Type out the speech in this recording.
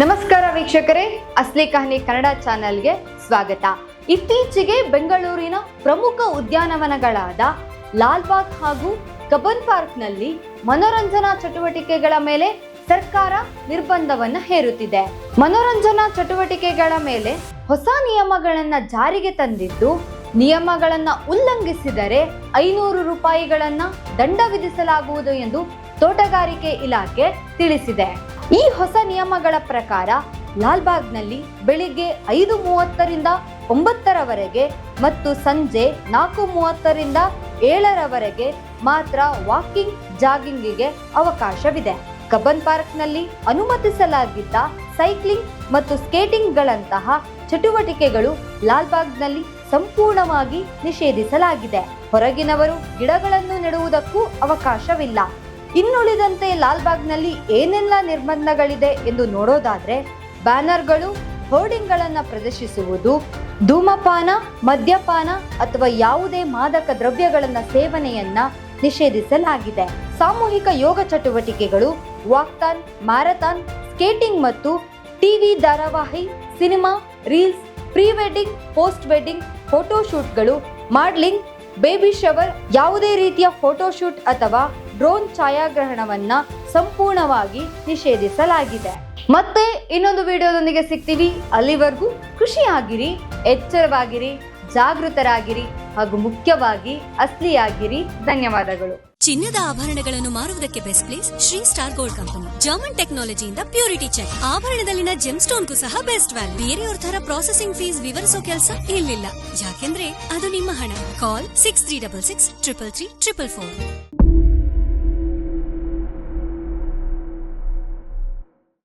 ನಮಸ್ಕಾರ ವೀಕ್ಷಕರೇ, ಅಸ್ಲಿ ಕಹನಿ ಕನ್ನಡ ಚಾನೆಲ್ಗೆ ಸ್ವಾಗತ. ಇತ್ತೀಚೆಗೆ ಬೆಂಗಳೂರಿನ ಪ್ರಮುಖ ಉದ್ಯಾನವನಗಳಾದ ಲಾಲ್ಬಾಗ್ ಹಾಗೂ ಕಬ್ಬನ್ ಪಾರ್ಕ್ನಲ್ಲಿ ಮನೋರಂಜನಾ ಚಟುವಟಿಕೆಗಳ ಮೇಲೆ ಸರ್ಕಾರ ನಿರ್ಬಂಧವನ್ನ ಹೇರುತ್ತಿದೆ. ಮನೋರಂಜನಾ ಚಟುವಟಿಕೆಗಳ ಮೇಲೆ ಹೊಸ ನಿಯಮಗಳನ್ನ ಜಾರಿಗೆ ತಂದಿದ್ದು, ನಿಯಮಗಳನ್ನ ಉಲ್ಲಂಘಿಸಿದರೆ ಐನೂರು ರೂಪಾಯಿಗಳನ್ನ ದಂಡ ವಿಧಿಸಲಾಗುವುದು ಎಂದು ತೋಟಗಾರಿಕೆ ಇಲಾಖೆ ತಿಳಿಸಿದೆ. ಈ ಹೊಸ ನಿಯಮಗಳ ಪ್ರಕಾರ ಲಾಲ್ಬಾಗ್ನಲ್ಲಿ ಬೆಳಿಗ್ಗೆ ಐದು ಮೂವತ್ತರಿಂದ ಒಂಬತ್ತರವರೆಗೆ ಮತ್ತು ಸಂಜೆ ನಾಲ್ಕು ಮೂವತ್ತರಿಂದ ಏಳರವರೆಗೆ ಮಾತ್ರ ವಾಕಿಂಗ್, ಜಾಗಿಂಗಿಗೆ ಅವಕಾಶವಿದೆ. ಕಬ್ಬನ್ ಪಾರ್ಕ್ನಲ್ಲಿ ಅನುಮತಿಸಲಾಗಿದ್ದ ಸೈಕ್ಲಿಂಗ್ ಮತ್ತು ಸ್ಕೇಟಿಂಗ್ಗಳಂತಹ ಚಟುವಟಿಕೆಗಳು ಲಾಲ್ಬಾಗ್ನಲ್ಲಿ ಸಂಪೂರ್ಣವಾಗಿ ನಿಷೇಧಿಸಲಾಗಿದೆ. ಹೊರಗಿನವರು ಗಿಡಗಳನ್ನು ನೆಡುವುದಕ್ಕೂ ಅವಕಾಶವಿಲ್ಲ. ಇನ್ನುಳಿದಂತೆ ಲಾಲ್ಬಾಗ್ನಲ್ಲಿ ಏನೆಲ್ಲ ನಿರ್ಬಂಧಗಳಿದೆ ಎಂದು ನೋಡೋದಾದ್ರೆ ಬ್ಯಾನರ್ಗಳು, ಹೋರ್ಡಿಂಗ್ಗಳನ್ನು ಪ್ರದರ್ಶಿಸುವುದು, ಧೂಮಪಾನ, ಮದ್ಯಪಾನ ಅಥವಾ ಯಾವುದೇ ಮಾದಕ ದ್ರವ್ಯಗಳನ್ನ ಸೇವನೆಯನ್ನ ನಿಷೇಧಿಸಲಾಗಿದೆ. ಸಾಮೂಹಿಕ ಯೋಗ ಚಟುವಟಿಕೆಗಳು ವಾಕ್ತಾನ್ ಮ್ಯಾರಥಾನ್, ಸ್ಕೇಟಿಂಗ್ ಮತ್ತು ಟಿವಿ ಧಾರಾವಾಹಿ, cinema, reels pre wedding post wedding ಫೋಟೋಶೂಟ್ಗಳು modelling, baby shower, ಯಾವುದೇ ರೀತಿಯ ಫೋಟೋಶೂಟ್ ಅಥವಾ ಡ್ರೋನ್ ಛಾಯಾಗ್ರಹಣವನ್ನ ಸಂಪೂರ್ಣವಾಗಿ ನಿಷೇಧಿಸಲಾಗಿದೆ. ಮತ್ತೆ ಇನ್ನೊಂದು ವಿಡಿಯೋದೊಂದಿಗೆ ಸಿಗ್ತೀವಿ. ಅಲ್ಲಿವರೆಗೂ ಖುಷಿಯಾಗಿರಿ ಎಚ್ಚರವಾಗಿರಿ, ಜಾಗೃತರಾಗಿರಿ ಹಾಗೂ ಮುಖ್ಯವಾಗಿ ಅಸ್ಲಿಯಾಗಿರಿ. ಧನ್ಯವಾದಗಳು. ಚಿನ್ನದ ಆಭರಣಗಳನ್ನು ಮಾರುವುದಕ್ಕೆ best place Shri star gold company. German ಟೆಕ್ನಾಲಜಿಯಿಂದ purity check. ಆಭರಣದಲ್ಲಿನ ಜೆಮ್ ಸ್ಟೋನ್ಗೂ ಸಹ ಬೆಸ್ಟ್ ವ್ಯಾಲ್ಯೂ. ಬೇರೆಯವ್ರ ತರ ಪ್ರಾಸೆಸಿಂಗ್ ಫೀಸ್ ವಿವರಿಸೋ ಕೆಲಸ ಇಲ್ಲಿಲ್ಲ. ಯಾಕೆಂದ್ರೆ ಅದು ನಿಮ್ಮ ಹಣ. Call six three double six triple three triple four.